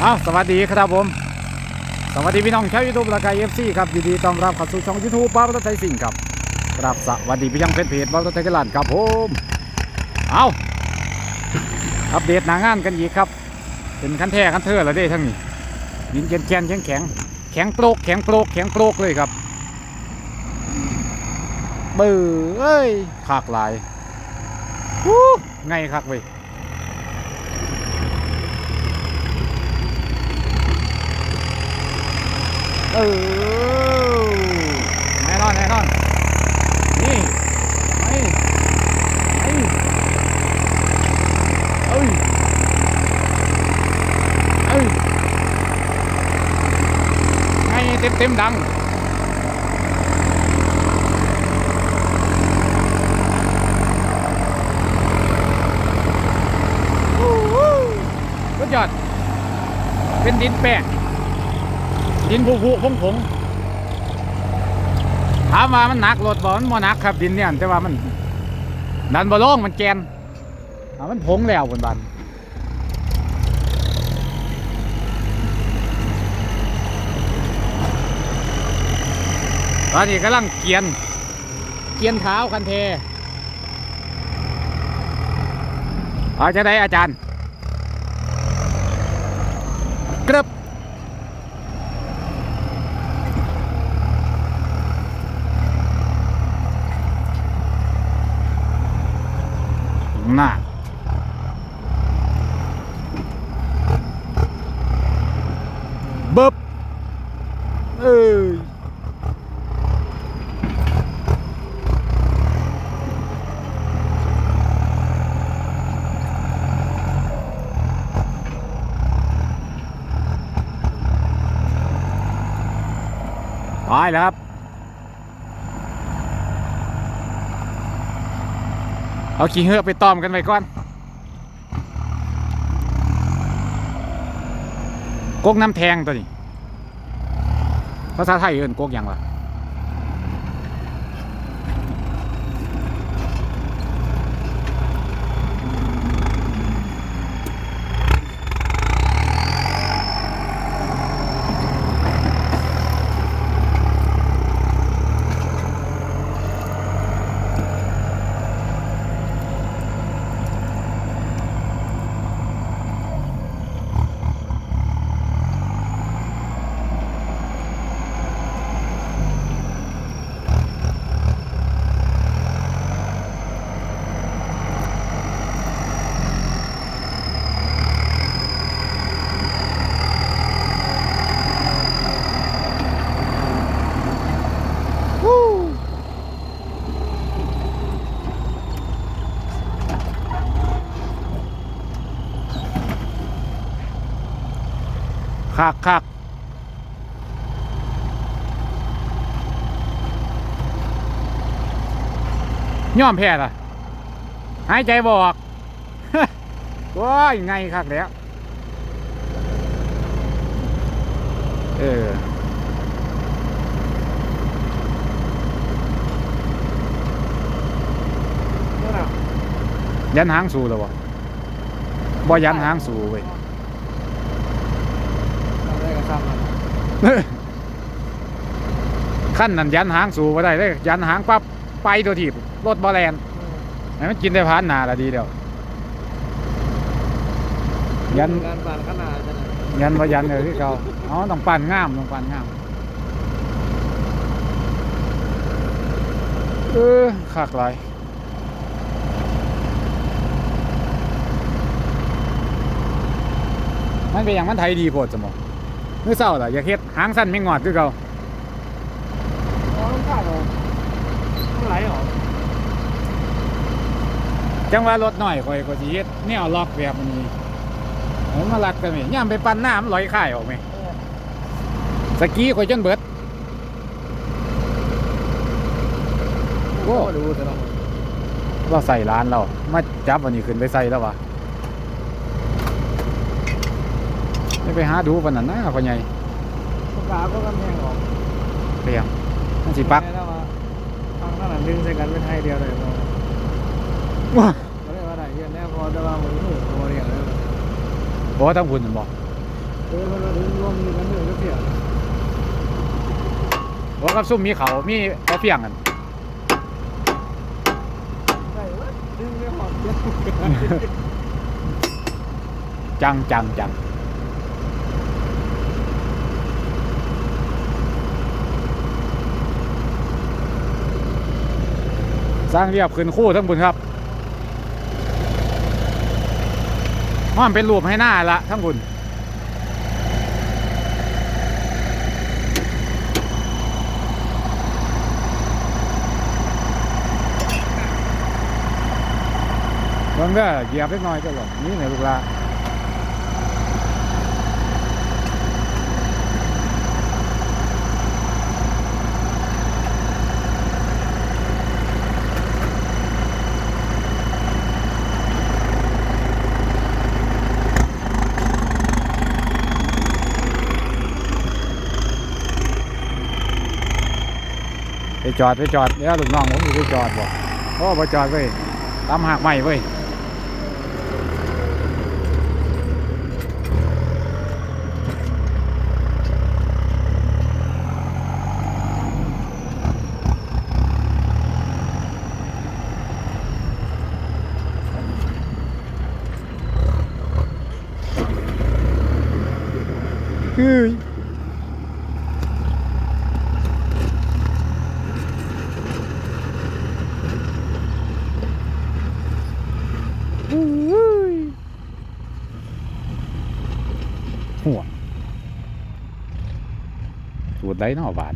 เอาสวัสดีครับผม สวัสดีพี่น้องชาวยูทูบและกายเอฟซีครับยินดีต้อนรับเข้าสู่ช่องยูทูบบ้าวัตไทยสิงครับครับสวัสดีพี่ยังเพจเพจบ้าวัตไทยกันลานครับผมเอาอัปเดตหนางานกันอีกครับ เป็นคันแท้คันเทอแล้วเด้ทั้งนี้ยินแกนแกนแข็งแข็งแข็งโปรกแข็งโปรกแข็งโปรกเลยครับเบื่อเอ้ยขากลายวู้ไงคักเว้ย เออแน่นอนแน่นอนนี่ไอ้ไอ้เอ้ยเอ้ยไงเต็มเต็มดังโอ้โหสุดยอดเป็นดินแป้ง ดินผุผุผงผงถามว่ามันหนักรถบ่มันบ่หนักครับดินเนี่ยแต่ว่ามันดันบ่ลงมันแกนมันผงแล้วบนบันตอนนี้กำลังเกียน เกียนเท้าคันเทอาจะได้อาจารย์กรึบ หน่ะเบิบเอ้ยไปแล้วครับ เอาขี้เหือไปตอมกันไปก่อนกกน้ำแทงตัวนี้ภาษาไทยเอิ้นกกยังวะ คักคักย่อมแพ้ล่ะ หายใจบออกว้ายไงคักแล้ว เออยันหางสูแล้ววะบ่ยันหางสูเว้ย ได้ก็ซ้ำมัน ขั้นนั้นยันหางสูบ่ได้เลยยันหางปั๊บไปตัวทีบรถบ่แลนให้มันกินได้ผ่านหนาละดีเดียวยันการบานขนาดจะยันบ่ยันเลยที่เก่าอ๋อต้องปั่นงามต้องปั่นงามเออคักหลายมันเป็นอย่างมันไทยดีโพดสมอง มือเศร้าล่ะอย่าเฮ็ดหางสั้นไม่งอดคือเก่าอ๋อต้องข้าวเหรอต้องไหลเหรอจังว่ารถหน่อยข่อยก็สิเฮ็ดแนวล็อกแบบนี้ผมมาลักกันไหมย่ามไปปั่นน้ำลอยข่ายออกไหมสกี้ข่อยจนเบิดโอ้โอ้ดูแต่ละคนเราใส่ร้านเรามาจับวันนี้ขึ้นไปใส่แล้ววะ ไม่ไปหาดูปานนั้นนะพ่อใหญ่ปากกาก็กำแพงออกเปียงมันสิปักแม่แล้วว่าทางนั้นดึงใส่กันเป็นไทยเดียวเลยพอว้าก็เลยว่าได้เยอะแน่พอแต่ว่ามือถือพอเรียงเลยบอกว่าต้องหุ่นนั่นบอกเออเราถึงรวมมีกันเลยก็เสียว่ากับซุ่มมีเขามีกระเฟียงกันใช่เว้ยดึงไม่หอมเยอะจังจังจัง สร้างเรียบขึ้นคู่ทั้งบุญครับมันเป็นรูปให้หน้าละทั้งบุญเบิ่งเด้อเหยียบเล็กน้อยก็หลงนี่เนี่ยลูกหลา จอดไปจอดเดี๋ยวลูกน้องผมอยู่ไปจอดบ่โอ้ไปจอดเว้ยตามหักใหม่เว้ยเฮ้ย หัว สูดได้เนอบาน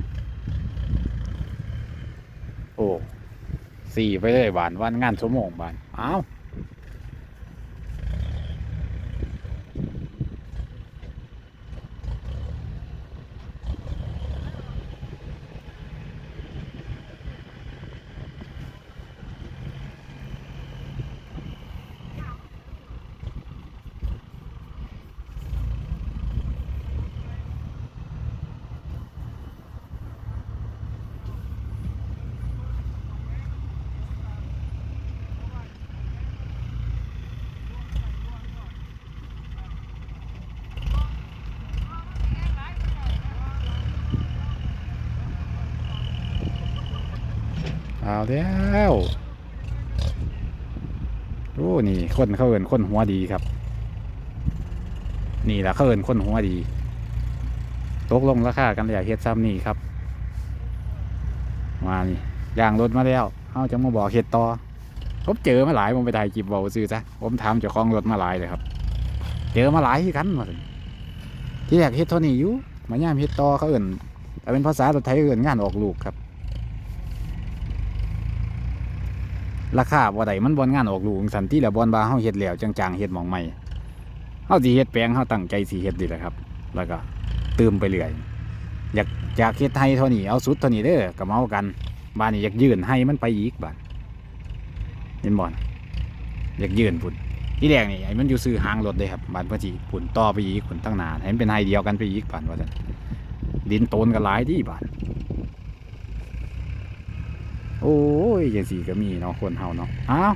โอ้สี่ไปเลยบานวันงานชั่วโมงบานอ้าว เอาแล้วโอ้นี่คนเขาเอินคนหัวดีครับ นี่แหละเขาเอินคนหัวดี ตกลงราคากันเลยเฮ็ดซ้ำนี่ครับ มานี่ย่างรถมาแล้วเขาจะมาบอกเฮ็ดต่อผมเจอมาหลายผมไปถ่ายจีบบอกซื้อซะผมถามเจ้าของรถมาหลายเลยครับ เจอมาหลายคือกันมาที่แรกเฮ็ดเท่านี้อยู่มาย่ามเฮ็ดต่อเขาเอินแต่เป็นภาษารถไทยเอินงานออกลูกครับ ราคาบ่ได้มันบอนงานออกลูกสันที่แล้วบอนบาเฮาเฮ็ดแล้วจังๆเฮ็ดหมองใหม่เฮาสิเฮ็ดแปลงเฮาตั้งใจสิเฮ็ดดีแหละครับ แล้วก็เติมไปเรื่อยอยากอยากเฮ็ดให้เท่านี้เอาสุดเท่านี้เด้อก็มาเอากันบ้านนี้อยากยื่นให้มันไปอีกบ้านเห็นบ่นอยากยื่นพุ่นที่แรกนี่ไอ้มันอยู่ซื้อหางรถเลยครับบ้านพิ่นสิพุ่นต่อไปอีกพุ่นตั้งนานให้มันเป็นให้เดียวกันไปอีกบ้านว่าซั่นดินโตนกันหลายที่บ้าน โอ้ยอย่างสีก็มีเนาะคนเฮาเนาะอ้าว